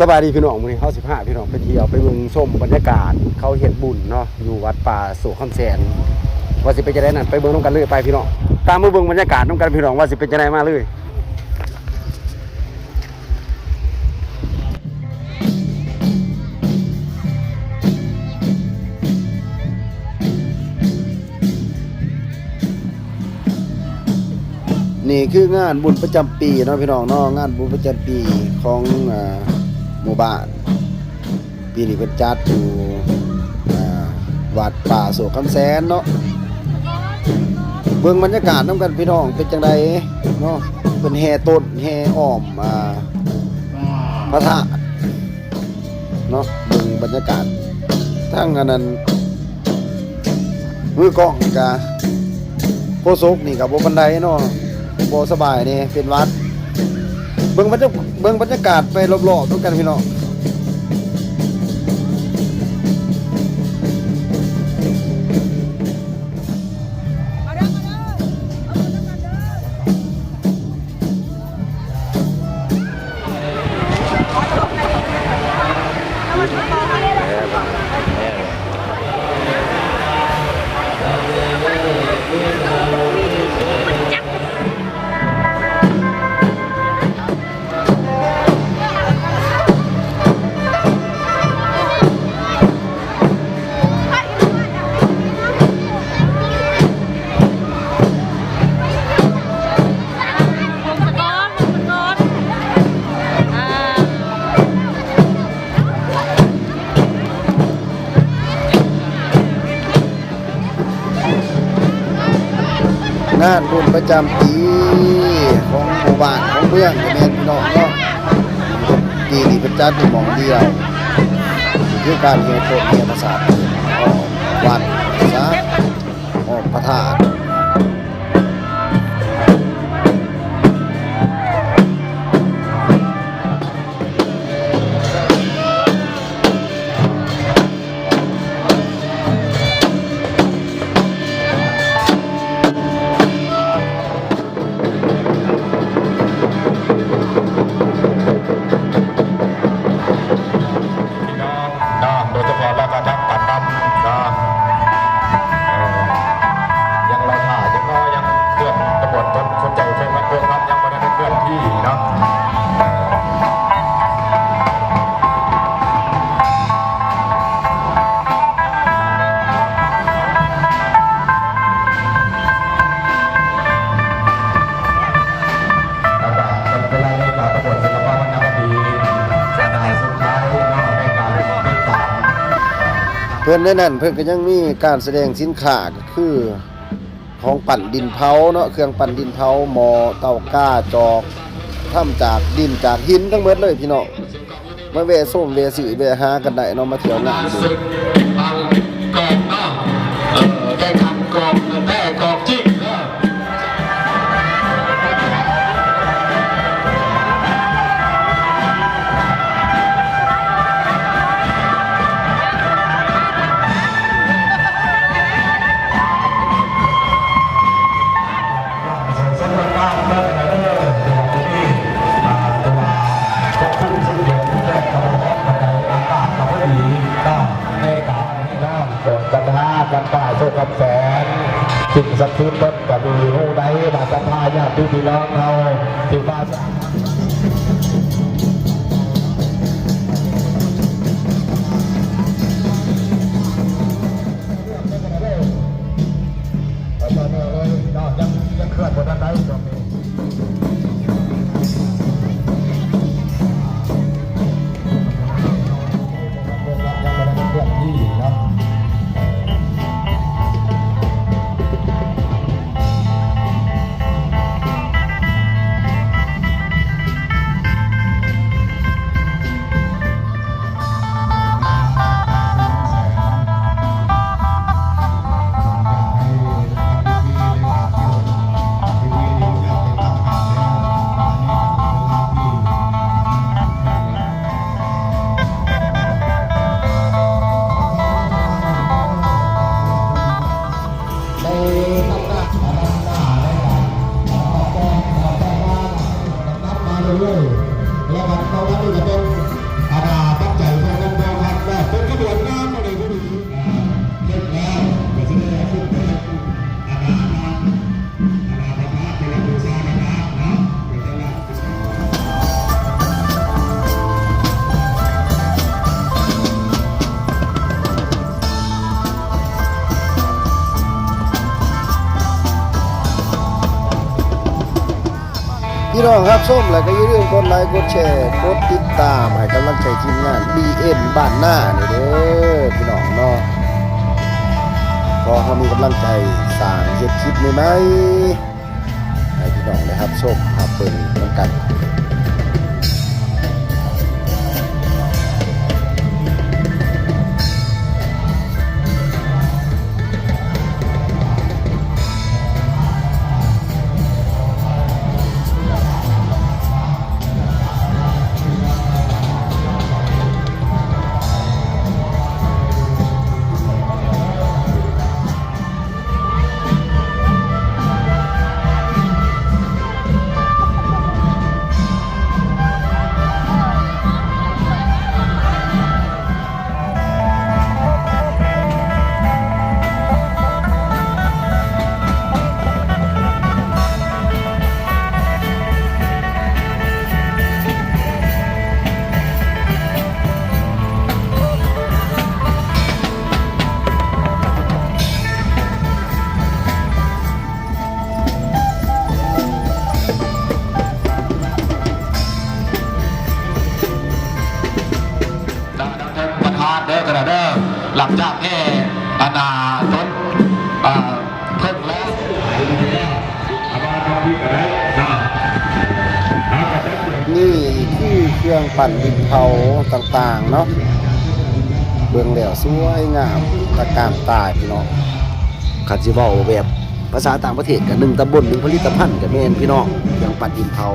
สบายดีพี่น้องมื้อนี้เฮาสิพาพี่น้องไปเที่ยวไปเบิ่งชมบรรยากาศเขาเฮ็ดบุญเนาะอยู่วัดป่าโสคำแสนว่าสิเป็นจังได้นั่นไปเบิ่งนํกันเลยไปพี่น้องตามมาเบิ่งบรรยากาศนํกันพี่น้องว่าสิเป็นจังไดมาเลยนี่คืองานบุญประจำปีเนาะพี่น้องเนาะงานบุญประจำปีของอ่า หมู่บ้านปีนี้เพิ่นจัดอยู่วัดป่าโศกคำแสนเนาะเบิ่งบรรยากาศนํกันพี่น้องเป็นจังไดเนาะเพิ่นแห่ต้นแห่อ้อมอ่าพระธาตุเนาะเบิ่งบรรยากาศทั้งอันนั้นมือกล้องกะโคศกนี่ก็บ่ปานใดเนาะโบสบายนี่เป็นวัด เบิ่งบรรยากเบิ่งบรรยากาศไปรอบๆด้วยกันพี่น้อง งานบุญประจำปีของหมู่บ้านของเมืองแม่นพี่น้องเนาะปีนี้เป็นจัดอยู่มองเดียวคือการเฮียโตเฮียนศาสตร์ออกวัดซะออกพระธาตุ พื่อนในนั้นเพื่อนก็ยังมีการแสดงสินค้าก็คือของปั่นดินเผาเนาะเครื่องปั่นดินเผาหมอเตาก้าจอกทำจากดินจากหินทั้งหมดเลยพี่น้องมาเวส้มเวสือเวหากันได้เนาะมาเที่ยวงานดู กันป่าโชคกับแสนสิ่งศักดิ์สิทธิ์ต้นกับมีหูใดบาสภาญาติพี่น้องเราที่มา the Lord. พี่น้องครับส้มแล้วก็อย่าลืมกดไลค์กดแชร์กดติดตามให้กำลังใจทีมงาน BN บ้านหน้านี่เด้อพี่น้องเนาะขอให้มีกำลังใจสร้างเฮ็ดคลิปไหม่ๆให้พี่น้องนะครับชมรับเบิ่งนำกัน หลังจากที่อาณาต้นเพิ่งแล้วอามาทำดีกันได้นะเอากระเด้อนี่คือเครื่องปั่นดินเผาต่างๆเนาะเบื้องแล้วสวยงามตะการตายพี่น้องคันสิเว้าแบบภาษาต่างประเทศกับหนึ่งตำบลหนึ่งผลิตภัณฑ์กับแม่นพี่น้องเครื่องปั่นดินเผา